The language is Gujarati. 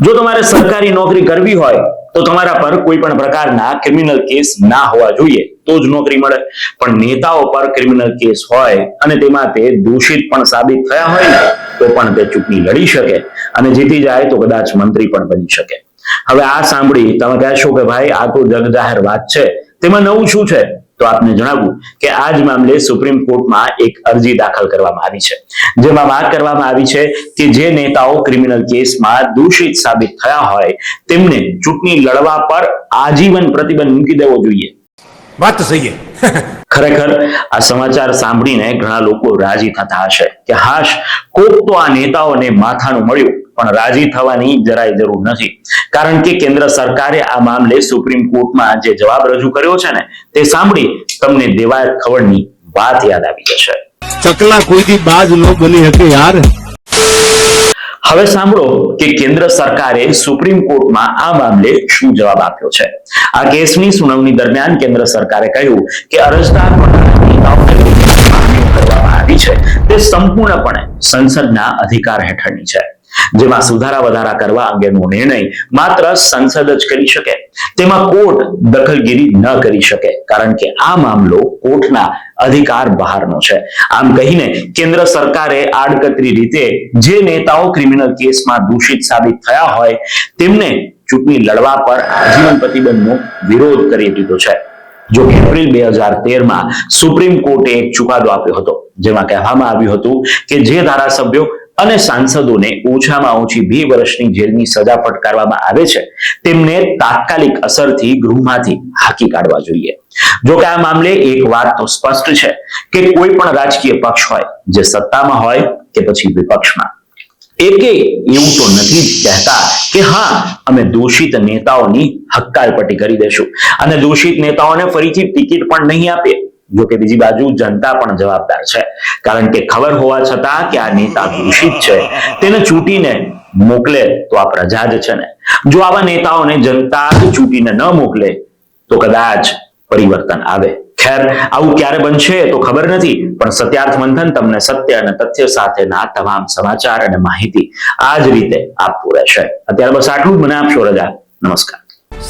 જો તમારે સરકારી નોકરી કરવી હોય, તો તમારા પર કોઈ પણ પ્રકારના ક્રિમિનલ કેસ ના હોવા જોઈએ. તો જ નોકરી મળે. પણ નેતાઓ પર ક્રિમિનલ કેસ હોય અને તેમાં તે દોષિત પણ સાબિત થયા હોય, તો પણ તે ચૂંટણી લડી શકે અને જીતી જાય તો કદાચ મંત્રી પણ બની શકે. હવે આ સાંભળી તમે કહેશો કે ભાઈ, આ તો જગજાહેર વાત છે. તેમાં નવું શું છે? તો આપને જણાવું કે આ જ મામલે સુપ્રીમ કોર્ટમાં એક અરજી દાખલ કરવામાં આવી છે. જેમાં વાત કરવામાં આવી છે કે જે નેતાઓ ક્રિમિનલ કેસમાં દોષિત સાબિત થયા હોય, તેમને ચૂંટણી લડવા પર આજીવન પ્રતિબંધ મૂકી દેવો જોઈએ. વાત સહી ખરેખર આ સમાચાર સાંભળીને ઘણા લોકો રાજી થતા હશે કે હાશ, કોક તો આ નેતાઓને માથાનું મળ્યું, પણ રાજી થવાની જરાય જરૂર નથી. કારણ કે કેન્દ્ર સરકારે આ મામલે સુપ્રીમ કોર્ટમાં જે જવાબ રજૂ કર્યો છે ને, તે સાંભળી તમને દેવાયત ખબરની વાત યાદ આવી જશે. ચકલા કોઈથી બાજ ન બની હતી યાર. હવે સાંભળો કે કેન્દ્ર સરકારે સુપ્રીમ કોર્ટમાં આ મામલે શું જવાબ આપ્યો છે. આ કેસની સુનાવણી દરમિયાન કેન્દ્ર સરકારે કહ્યું કે અરજદાર કરવામાં આવી છે. તે સંપૂર્ણપણે સંસદના અધિકાર હેઠળની છે. જેમાં સુધારા વધારા કરવા અંગેનો નિર્ણય માત્ર સંસદ જ કરી શકે તેમાં કોર્ટ દખલગીરી ન કરી શકે, કારણ કે આ મામલો કોર્ટના અધિકાર બહારનો છે. આમ કહીને કેન્દ્ર સરકારે આડકતરી રીતે જે નેતાઓ ક્રિમિનલ કેસમાં દૂષિત સાબિત થયા હોય, તેમને ચૂંટણી લડવા પર આજીવન પ્રતિબંધનો વિરોધ કરી દીધો છે. જો એપ્રિલ બે હજાર તેરમાં સુપ્રીમ કોર્ટે એક ચુકાદો આપ્યો હતો, જેમાં કહેવામાં આવ્યું હતું કે જે ધારાસભ્યો અને સાંસદોને ઓછામાં ઓછી બે વર્ષની જેલની સજા ફટકારવામાં આવે છે, તેમને તાત્કાલિક અસરથી ગૃહમાંથી હાકી કાઢવા જોઈએ. જો આ મામલે એક વાત તો સ્પષ્ટ છે કે કોઈ પણ રાજકીય પક્ષ હોય, જે સત્તામાં હોય કે પછી વિપક્ષમાં. એકે એવું તો નથી કહેતા કે હા, અમે દોષિત નેતાઓની હક્કાલપટ્ટી કરી દેશું અને દોષિત નેતાઓને ફરીથી ટિકિટ પણ નહીં આપીએ. જો બીજી બાજુ જનતા પણ જવાબદાર છે. કારણ કે ખબર હોવા છતાં કે આ નેતા દૂષિત છે. તેને ચૂંટીને મોકલે તો આ પ્રજા જ છે ને. જો આવા નેતાઓને જનતા ચૂંટીને ન મોકલે તો કદાચ પરિવર્તન આવે. ખેર, આવું ક્યારે બનશે તો ખબર નથી, પણ સત્યાર્થ મંથન તમને સત્ય અને તથ્ય સાથેના તમામ સમાચાર અને માહિતી આ જ રીતે આપવું રહેશે. અત્યારે બસ આટલું જ. મને આપશો રજા. નમસ્કાર.